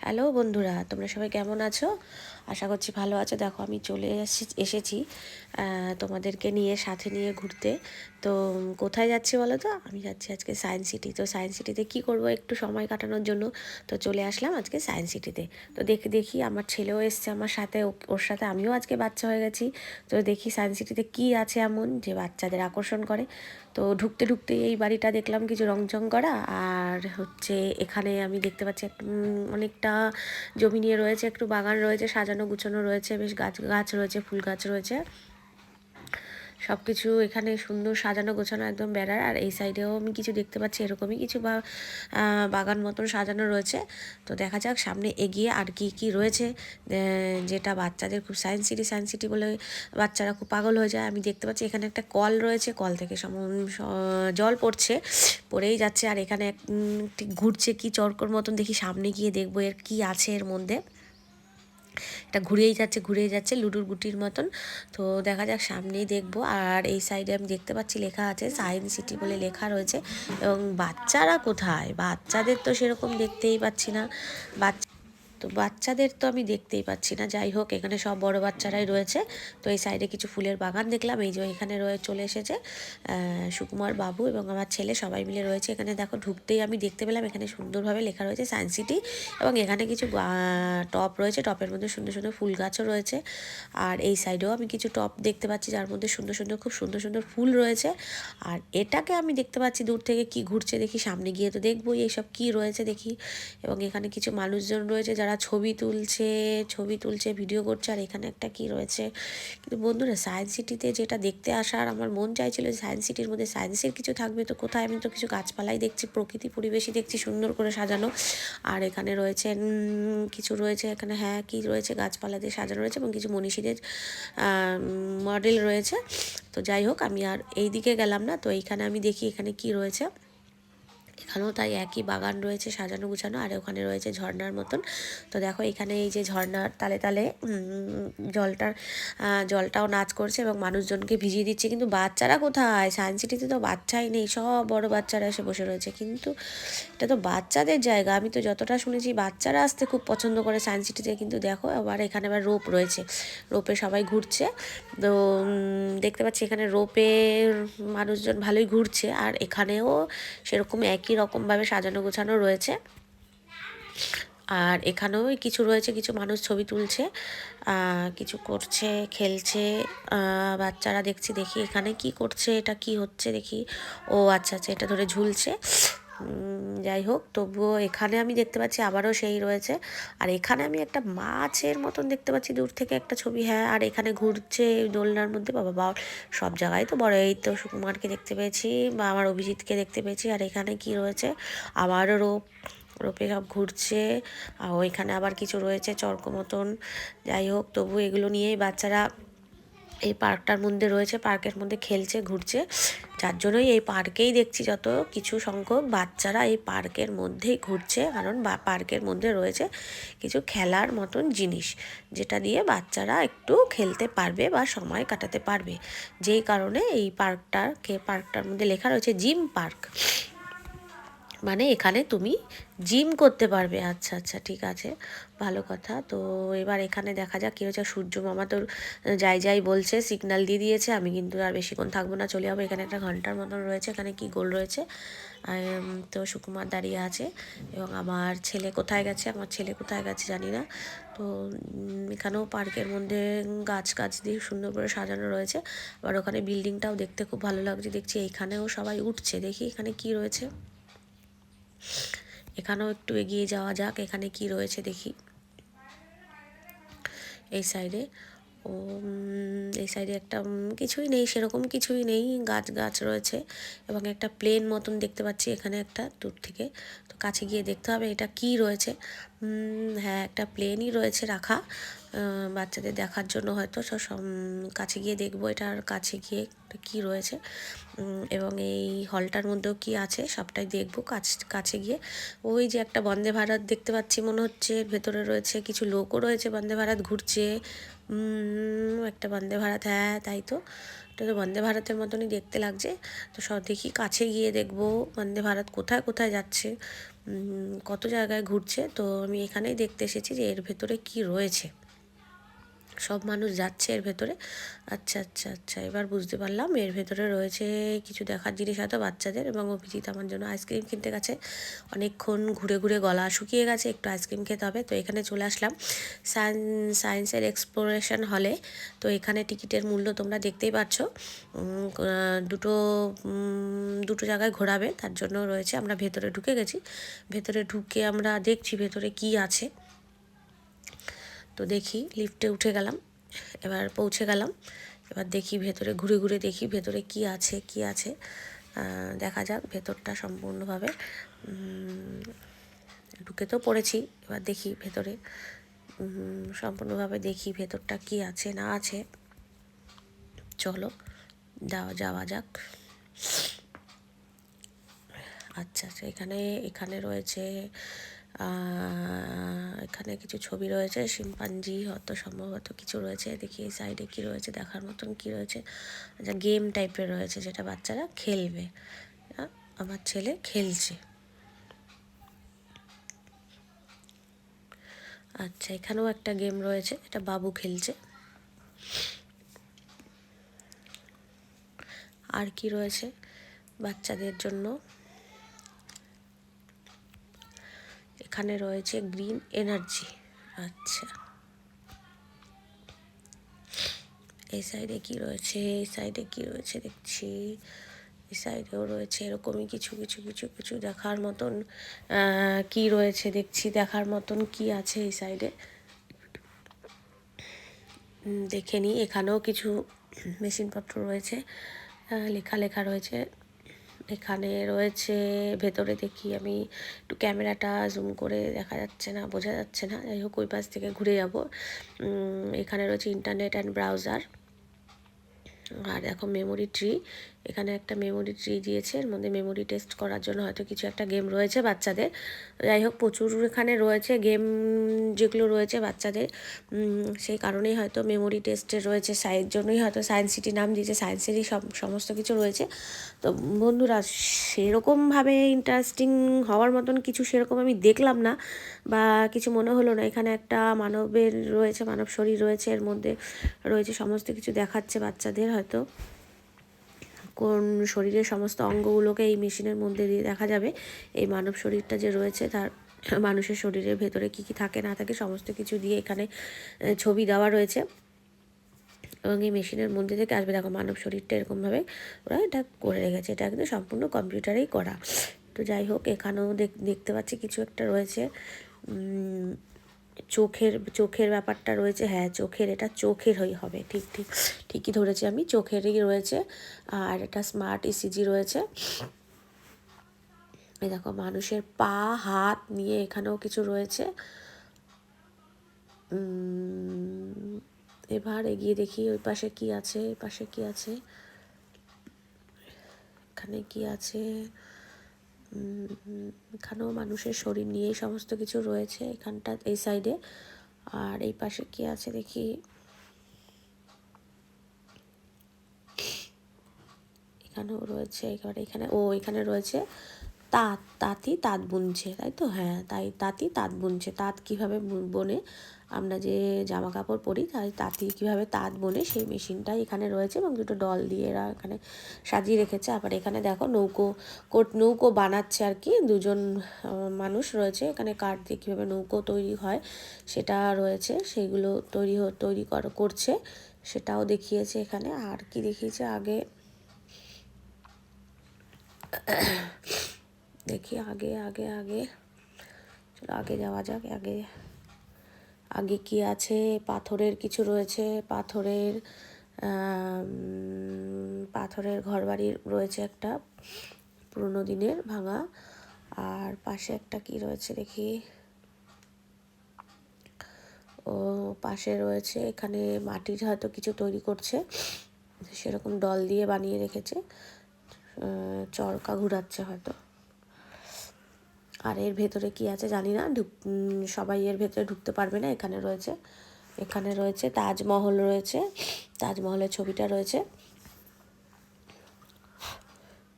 Hello বন্ধুরা তোমরা সবাই কেমন আছো? আশা করছি ভালো আছো। দেখো, আমি চলে এসে- এসেছি তোমাদেরকে নিয়ে, সাথে নিয়ে ঘুরতে। তো কোথায় যাচ্ছি বলো তো? আমি যাচ্ছি আজকে সায়েন্স সিটি তো সায়েন্স সিটিতে কী করব? একটু সময় কাটানোর জন্য তো চলে আসলাম আজকে সায়েন্স সিটিতে তো। দেখি দেখি, আমার ছেলেও এসছে আমার সাথে ওর সাথে আমিও আজকে বাচ্চা হয়ে গেছি। তো দেখি সায়েন্স সিটিতে কী আছে এমন যে বাচ্চাদের আকর্ষণ করে। তো ঢুকতে ঢুকতে এই বাড়িটা দেখলাম কিছু রংচং করা। আর হচ্ছে এখানে আমি দেখতে পাচ্ছি অনেকটা জমি নিয়ে রয়েছে, একটু বাগান রয়েছে, সাজানো গুছানো রয়েছে, বেশ গাছ গাছ রয়েছে, ফুল গাছ রয়েছে। সব কিছু এখানে সুন্দর সাজানো গোছানো একদম বেড়ার, আর এই সাইডেও আমি কিছু দেখতে পাচ্ছি এরকমই কিছু বা বাগান মতন সাজানো রয়েছে। তো দেখা যাক সামনে এগিয়ে আর কি কি রয়েছে। যেটা বাচ্চাদের খুব সায়েন্স সিটি সায়েন্স সিটি বলে বাচ্চারা খুব পাগল হয়ে যায়। আমি দেখতে পাচ্ছি এখানে একটা কল রয়েছে, কল থেকে সম জল পড়ছে, পড়েই যাচ্ছে। আর এখানে ঘুরছে কি চরকর মতন দেখি সামনে গিয়ে দেখব এর কি আছে এর মধ্যে। এটা ঘুরেই যাচ্ছে ঘুরেই যাচ্ছে লুডুর গুটির মতন। তো দেখা যাক, সামনেই দেখব। আর এই সাইডে আমি দেখতে পাচ্ছি লেখা আছে, সায়েন্স সিটি বলে লেখা রয়েছে। এবং বাচ্চারা কোথায়? বাচ্চাদের তো সেরকম দেখতেই পাচ্ছি না। বাচ্চা তো বাচ্চাদের তো আমি দেখতেই পাচ্ছি না। যাই হোক, এখানে সব বড় বাচ্চারাই রয়েছে। তো এই সাইডে কিছু ফুলের বাগান দেখলাম। এই যে এখানে রয়ে চলে এসেছে সুকুমার বাবু এবং আমার ছেলে সবাই মিলে রয়েছে। এখানে দেখো, ঢুকতেই আমি দেখতে পেলাম, এখানে সুন্দরভাবে লেখা রয়েছে সায়েন্স সিটি এবং এখানে কিছু টপ রয়েছে। টপের মধ্যে সুন্দর সুন্দর ফুল গাছও রয়েছে। আর এই সাইডেও আমি কিছু টপ দেখতে পাচ্ছি, যার মধ্যে সুন্দর সুন্দর, খুব সুন্দর সুন্দর ফুল রয়েছে। আর এটাকে আমি দেখতে পাচ্ছি দূর থেকে কি ঘুরছে দেখি, সামনে গিয়ে তো দেখবোই এইসব কি রয়েছে দেখি। এবং এখানে কিছু মানুষজন রয়েছে যারা ছবি তুলছে ছবি তুলছে ভিডিও করছে, আর এখানে একটা কি রয়েছে? কিন্তু বন্ধুরা সায়েন্স সিটিতে যেটা দেখতে আসার আমার মন চাইছিল সায়েন্স সিটির মধ্যে সায়েন্সের কিছু থাকবে, তো কোথায় আমি তো কিছু গাছপালাই দেখছি, প্রকৃতি পরিবেশই দেখছি, সুন্দর করে সাজানো। আর এখানে রয়েছে কিছু রয়েছে, এখানে হ্যাঁ কি রয়েছে, গাছপালা দিয়ে সাজানো রয়েছে এবং কিছু মনীষীদের মডেল রয়েছে। তো যাই হোক, আমি আর এই দিকে গেলাম না, তো এইখানে আমি দেখি এখানে কি রয়েছে। এখানেও তাই একই বাগান রয়েছে সাজানো গুছানো, আর ওখানে রয়েছে ঝর্ণার মতন। তো দেখো এখানে এই যে ঝর্ণার তালে তালে জলটার জলটাও নাচ করছে এবং মানুষজনকে ভিজিয়ে দিচ্ছে। কিন্তু বাচ্চারা কোথায়? সায়েন্স সিটিতে তো বাচ্চাই নেই, সব বড় বাচ্চারা এসে বসে রয়েছে। কিন্তু এটা তো বাচ্চাদের জায়গা, আমি তো যতটা শুনেছি বাচ্চারা আসতে খুব পছন্দ করে সায়েন্স সিটিতে কিন্তু দেখো আবার এখানে আবার রোপ রয়েছে, রোপে সবাই ঘুরছে। তো দেখতে পাচ্ছি এখানে রোপে মানুষজন ভালোই ঘুরছে, আর এখানেও সেরকম একই রকমভাবে সাজানো গোছানো রয়েছে। আর এখানেও কিছু রয়েছে, কিছু মানুষ ছবি তুলছে কিছু করছে, খেলছে বাচ্চারা দেখছি, দেখি এখানে কি করছে, এটা কি হচ্ছে, দেখি, ও আচ্ছা আচ্ছা এটা ধরে ঝুলছে। যাই হোক, তবুও এখানে আমি দেখতে পাচ্ছি আবারও সেই রয়েছে। আর এখানে আমি একটা মাছের মতন দেখতে পাচ্ছি, দূর থেকে একটা ছবি হ্যাঁ আর এখানে ঘুরছে দোলনার মধ্যে, বাবা বা সব জায়গায় তো বড়, এই তো সুকুমারকে দেখতে পেয়েছি বা আমার অভিজিৎকে দেখতে পেয়েছি। আর এখানে কি রয়েছে? আবারও রোপ, রোপে সব ঘুরছে, আর ওইখানে আবার কিছু রয়েছে চর্ক মতন যাই হোক তবু এগুলো নিয়েই বাচ্চারা এই পার্কটার মধ্যে রয়েছে, পার্কের মধ্যে খেলছে, ঘুরছে। যার জন্যই এই পার্কেই দেখছি যত কিছু সংখ্যক বাচ্চারা এই পার্কের মধ্যেই ঘুরছে, কারণ বা পার্কের মধ্যে রয়েছে কিছু খেলার মতন জিনিস, যেটা দিয়ে বাচ্চারা একটু খেলতে পারবে বা সময় কাটাতে পারবে। যেই কারণে এই পার্কটাকে, পার্কটার মধ্যে লেখা রয়েছে জিম পার্ক। মানে এখানে তুমি জিম করতে পারবে। আচ্ছা আচ্ছা ঠিক আছে। ভালো কথা। তো এবার এখানে দেখা যাক কী হচ্ছে সূর্য মামা তোর যাই যাই বলছে সিগন্যাল দিয়ে দিয়েছে। আমি কিন্তু আর বেশিক্ষণ থাকব না, চলে যাব। এখানে একটা ঘণ্টার মতন রয়েছে, এখানে কি গোল রয়েছে। তো সুকুমার দাঁড়িয়ে আছে এবং আমার ছেলে কোথায় গেছে? আমার ছেলে কোথায় গেছে জানি না। তো এখানেও পার্কের মধ্যে গাছ গাছ দিয়ে সুন্দর করে সাজানো রয়েছে। আবার ওখানে বিল্ডিংটাও দেখতে খুব ভালো লাগছে। দেখছি এইখানেও সবাই উঠছে। দেখি এখানে কি রয়েছে। এখানেও একটু এগিয়ে যাওয়া যাক, এখানে কি রয়েছে দেখি। এই সাইডে ও এই সাইডে একটা কিছুই নেই, সেরকম কিছুই নেই, গাছ গাছ রয়েছে এবং একটা প্লেন মতন দেখতে পাচ্ছি এখানে একটা দূর থেকে। তো কাছে গিয়ে দেখতে হবে এটা কি রয়েছে। হ্যাঁ একটা প্লেনই রয়েছে রাখা। বাচ্চাদের দেখার জন্য হয়তো সম- কাছে গিয়ে দেখব এটার কাছে গিয়ে কি রয়েছে। এবং এই হলটার মধ্যেও কি আছে সবটাই দেখব কাছ, কাছে গিয়ে। ওই যে একটা বন্দে ভারত দেখতে পাচ্ছি মনে হচ্ছে, ভেতরে রয়েছে কিছু লোকও রয়েছে বন্দে ভারত ঘুরছে। একটা বন্দে ভারত হ্যাঁ তাই তো। এটা তো বন্দে ভারতের মতনই দেখতে লাগছে। তো সব দেখি কাছে গিয়ে দেখব বন্দে ভারত কোথায় কোথায় যাচ্ছে। কত জায়গায় ঘুরছে। তো আমি এখানেই দেখতে এসেছি যে এর ভেতরে কি রয়েছে। সব মানুষ যাচ্ছে এর ভেতরে। আচ্ছা আচ্ছা আচ্ছা এবার বুঝতে পারলাম। এর ভেতরে রয়েছে কিছু দেখার জিনিস হয়তো বাচ্চাদের এবং অভিজিৎ আমার জন্য আইসক্রিম কিনতে গেছে। অনেকক্ষণ ঘুরে ঘুরে গলা শুকিয়ে গেছে, একটু আইসক্রিম খেতে হবে। তো এখানে চলে আসলাম সায়েন্স সায়েন্সের এক্সপ্লোরেশন হলে। তো এখানে টিকিটের মূল্য তোমরা দেখতেই পাচ্ছ। দুটো দুটো জায়গায় ঘোরাবে। তার জন্য রয়েছে, আমরা ভেতরে ঢুকে গেছি। ভেতরে ঢুকে আমরা দেখছি ভেতরে কি আছে। তো দেখি লিফটে উঠে গেলাম, এবার পৌঁছে গেলাম। এবার দেখি ভেতরে, ঘুরে ঘুরে দেখি ভেতরে কি আছে কি আছে। দেখা যাক ভেতরটা সম্পূর্ণভাবে ঢুকে তো পড়েছি। এবার দেখি ভেতরে সম্পূর্ণভাবে দেখি ভেতরটা কি আছে, না আছে। চলো যাওয়া যাওয়া যাক। আচ্ছা আচ্ছা এখানে এখানে রয়েছে এখানে কিছু ছবি রয়েছে, শিম্পাঞ্জি হয়তো সম্ভবত কিছু রয়েছে দেখি এই সাইডে কি রয়েছে, দেখার মতন কি রয়েছে আচ্ছা গেম টাইপের রয়েছে যেটা বাচ্চারা খেলবে। আমার ছেলে খেলছে। আচ্ছা এখানেও একটা গেম রয়েছে, এটা বাবু খেলছে। আর কি রয়েছে বাচ্চাদের জন্য? এখানে রয়েছে গ্রিন এনার্জি। আচ্ছা। এই সাইডে কি রয়েছে? এই সাইডে কি রয়েছে? দেখছি। এই সাইডেও রয়েছে এরকমই কিছু কিছু কিছু কিছু দেখার মতন কি রয়েছে দেখছি। দেখার মতন কি আছে এই সাইডে? দেখে নিই। এখানেও কিছু মেশিনপত্র রয়েছে লেখা লেখা রয়েছে। এখানে রয়েছে, ভেতরে দেখি আমি একটু ক্যামেরাটা জুম করে দেখা যাচ্ছে না, বোঝা যাচ্ছে না। যাই হোক, ওই পাশ থেকে ঘুরে যাব। এখানে রয়েছে ইন্টারনেট অ্যান্ড ব্রাউজার আর দেখো মেমোরি ট্রি এখানে একটা মেমোরি ট্রি দিয়েছে, এর মধ্যে মেমোরি টেস্ট করার জন্য হয়তো কিছু একটা গেম রয়েছে বাচ্চাদের। যাই হোক, প্রচুর এখানে রয়েছে গেম যেগুলো রয়েছে বাচ্চাদের। সেই কারণেই হয়তো মেমোরি টেস্টে রয়েছে সাইয়ের জন্যই হয়তো সায়েন্স সিটি নাম দিয়েছে সায়েন্সেরই সব, সমস্ত কিছু রয়েছে। তো বন্ধুরা, সেরকমভাবে ইন্টারেস্টিং হওয়ার মতন কিছু সেরকম আমি দেখলাম না, বা কিছু মনে হলো না। এখানে একটা মানবের রয়েছে, মানব শরীর রয়েছে, এর মধ্যে রয়েছে, সমস্ত কিছু দেখাচ্ছে বাচ্চাদের হয়তো। কোন শরীরের সমস্ত অঙ্গগুলোকে এই মেশিনের মধ্যে দিয়ে দেখা যাবে। এই মানব শরীরটা যে রয়েছে, তার মানুষের শরীরের ভেতরে কি কি থাকে, না থাকে, সমস্ত কিছু দিয়ে এখানে ছবি দেওয়া রয়েছে। এবং এই মেশিনের মধ্যে থেকে আসবে। দেখো, মানব শরীরটা এরকমভাবে ওরা এটা করে রেখেছে। এটা কিন্তু সম্পূর্ণ কম্পিউটারেই করা। তো যাই হোক, এখানেও দেখ- দেখতে পাচ্ছি কিছু একটা রয়েছে। চোখের চোখের ব্যাপারটা রয়েছে হ্যাঁ চোখের, এটা চোখের হই, হবে, ঠিক ঠিক, ঠিকই ধরেছি আমি, চোখেরই রয়েছে, আর এটা স্মার্ট ইসিজি রয়েছে। এই দেখো, মানুষের পা, হাত নিয়ে এখানেও কিছু রয়েছে। এবার এগিয়ে দেখি, ওই পাশে কি আছে, এই পাশে কি আছে? এখানে কি আছে? এখানেও মানুষের শরীর নিয়েই সমস্ত কিছু রয়েছে এখানটা, এই সাইডে আর এই পাশে কি আছে দেখি? এখানেও রয়েছে এবার এখানে, ও, এখানে রয়েছে তাঁত তাঁতি তাঁত বুনছে, তাই তো? হ্যাঁ তাই তাঁতি তাঁত বুনছে। তাঁত কীভাবে বোনে আমরা যে জামা কাপড় পরি তাই তাঁতি কীভাবে তাঁত বোনে সেই মেশিনটাই এখানে রয়েছে এবং দুটো ডল দিয়ে এরা এখানে সাজিয়ে রেখেছে। আবার এখানে দেখো নৌকো, কোট, নৌকো বানাচ্ছে আর কি। দুজন মানুষ রয়েছে। এখানে কাঠ দিয়ে কীভাবে নৌকো তৈরি হয় সেটা রয়েছে। সেইগুলো তৈরি তৈরি কর- করছে। সেটাও দেখিয়েছে এখানে। আর কি দেখিয়েছে আগে? দেখি আগে আগে আগে। চলো আগে যাওয়া যাক, আগে আগে কি আছে? পাথরের কিছু রয়েছে। পাথরের পাথরের ঘরবাড়ি রয়েছে একটা পুরোনো দিনের ভাঙা। আর পাশে একটা কি রয়েছে দেখি? ও, পাশে রয়েছে এখানে মাটির হয়তো কিছু তৈরি করছে। সেরকম ডল দিয়ে বানিয়ে রেখেছে। চরকা ঘুরাচ্ছে হয়তো। আর এর ভেতরে কি আছে জানি না সবাই এর ভেতরে ঢুকতে পারবে না, এখানে রয়েছে। এখানে রয়েছে তাজমহল রয়েছে, তাজমহলের ছবিটা রয়েছে।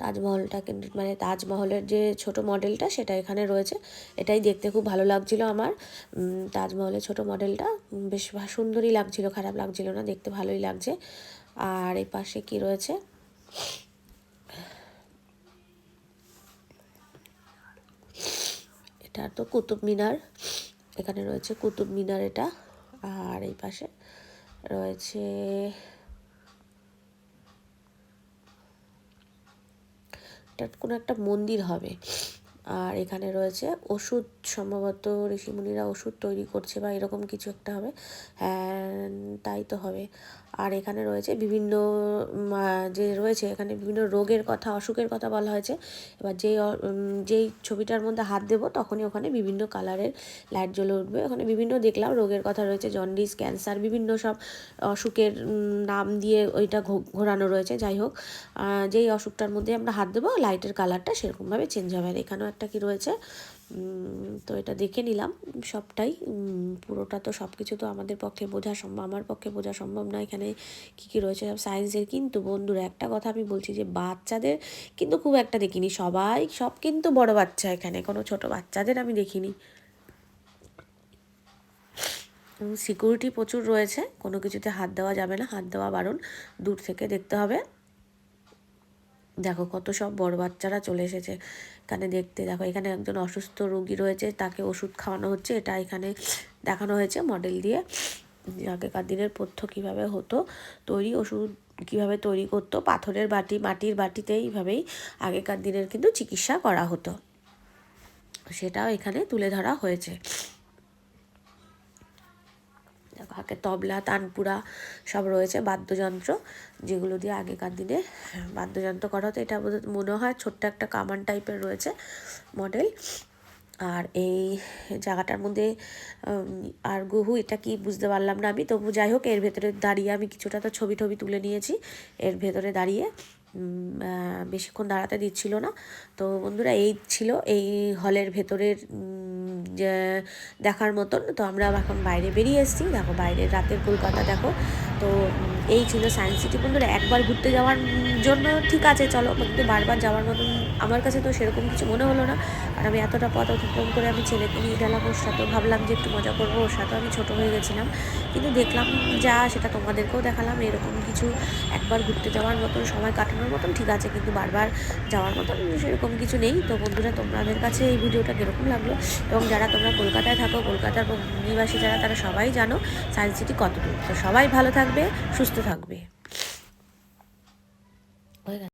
তাজমহলটা কিন্তু মানে তাজমহলের যে ছোট মডেলটা সেটা এখানে রয়েছে। এটাই দেখতে খুব ভালো লাগছিল আমার। তাজমহলের ছোট মডেলটা বেশ সুন্দরই লাগছিল, খারাপ লাগছিল না, দেখতে ভালোই লাগছে। আর এই পাশে কি রয়েছে? এটা তো কুতুব মিনার। এখানে রয়েছে কুতুব মিনার এটা। আর এই পাশে রয়েছে এটা কোনো একটা মন্দির হবে। আর এখানে রয়েছে ওষুধ, সম্ভবত ঋষিমুনিরা ওষুধ তৈরি করছে বা এরকম কিছু একটা হবে। হ্যাঁ তাই তো হবে। আর এখানে রয়েছে বিভিন্ন যে রয়েছে এখানে বিভিন্ন রোগের কথা, অসুখের কথা বলা হয়েছে। এবার যেই যেই ছবিটার মধ্যে হাত দেবো তখনই ওখানে বিভিন্ন কালারের লাইট জ্বলে উঠবে। ওখানে বিভিন্ন দেখলাম রোগের কথা রয়েছে, জন্ডিস, ক্যান্সার, বিভিন্ন সব অসুখের নাম দিয়ে ওইটা ঘোরানো রয়েছে। যাই হোক যেই অসুখটার মধ্যে আমরা হাত দেবো, লাইটের কালারটা সেরকমভাবে চেঞ্জ হবে। এখানেও একটা কি রয়েছে তো এটা দেখে নিলাম সবটাই। পুরোটা তো সব কিছু তো আমাদের পক্ষে বোঝা সম্ভব, আমার পক্ষে বোঝা সম্ভব না এখানে কী কী রয়েছে। সব সায়েন্সের কিন্তু বন্ধুরা, একটা কথা আমি বলছি যে বাচ্চাদের কিন্তু খুব একটা দেখিনি, সবাই, সব কিন্তু বড় বাচ্চা এখানে, কোনো ছোট বাচ্চাদের আমি দেখিনি। সিকিউরিটি প্রচুর রয়েছে, কোনো কিছুতে হাত দেওয়া যাবে না, হাত দেওয়া বারণ, দূর থেকে দেখতে হবে। দেখো কত সব বড় বাচ্চারা চলে এসেছে। এখানে দেখতে দেখো, এখানে একজন অসুস্থ রোগী রয়েছে, তাকে ওষুধ খাওয়ানো হচ্ছে। এটা এখানে দেখানো হয়েছে মডেল দিয়ে আগেকার দিনের পথ্য কীভাবে হতো, তৈরি ওষুধ কীভাবে তৈরি করতো, পাথরের বাটি, মাটির বাটিতে এইভাবেই আগেকার দিনের কিন্তু চিকিৎসা করা হতো। সেটাও এখানে তুলে ধরা হয়েছে। হাতে তবলা, তানপুরা সব রয়েছে, বাদ্যযন্ত্র যেগুলো দিয়ে আগেকার দিনে বাদ্যযন্ত্র করা হতো। এটা মনে হয় ছোট্ট একটা কামান টাইপের রয়েছে মডেল আর এই জায়গাটার মধ্যে আর গুহু, এটা কি বুঝতে পারলাম না আমি, তবু যাই হোক, এর ভেতরে দাঁড়িয়ে আমি কিছুটা তো ছবি টবি তুলে নিয়েছি, এর ভেতরে দাঁড়িয়ে। বেশিক্ষণ দাঁড়াতে দিচ্ছিল না। তো বন্ধুরা, এই ছিল এই হলের ভেতরের দেখার মতন। তো আমরা এখন বাইরে বেরিয়ে এসেছি। দেখো বাইরের রাতের কলকাতা, দেখো। তো এই ছিল সায়েন্স সিটি বন্ধুরা, একবার ঘুরতে যাওয়ার জন্য ঠিক আছে, চলো, কিন্তু বারবার যাওয়ার মতন আমার কাছে তো সেরকম কিছু মনে হলো না। আর আমি এতটা পথ অতিক্রম করে আমি ছেলেকে নিয়ে গেলাম ওর সাথেও ভাবলাম যে একটু মজা করব, ওর সাথেও আমি ছোটো হয়ে গেছিলাম। কিন্তু দেখলাম যা, সেটা তোমাদেরকেও দেখালাম, এরকম কিছু একবার ঘুরতে যাওয়ার মতন, সময় কাটানোর মতন ঠিক আছে, কিন্তু বারবার যাওয়ার মতন সেরকম কিছু নেই। তো বন্ধুরা, তোমাদের কাছে এই ভিডিওটা কীরকম লাগল? এবং যারা তোমরা কলকাতায় থাকো, কলকাতার নিবাসী যারা, তারা সবাই জানো সায়েন্স সিটি কতটুকু তো সবাই ভালো থাকবে সুস্থ থাকবে। হয়ে গেছে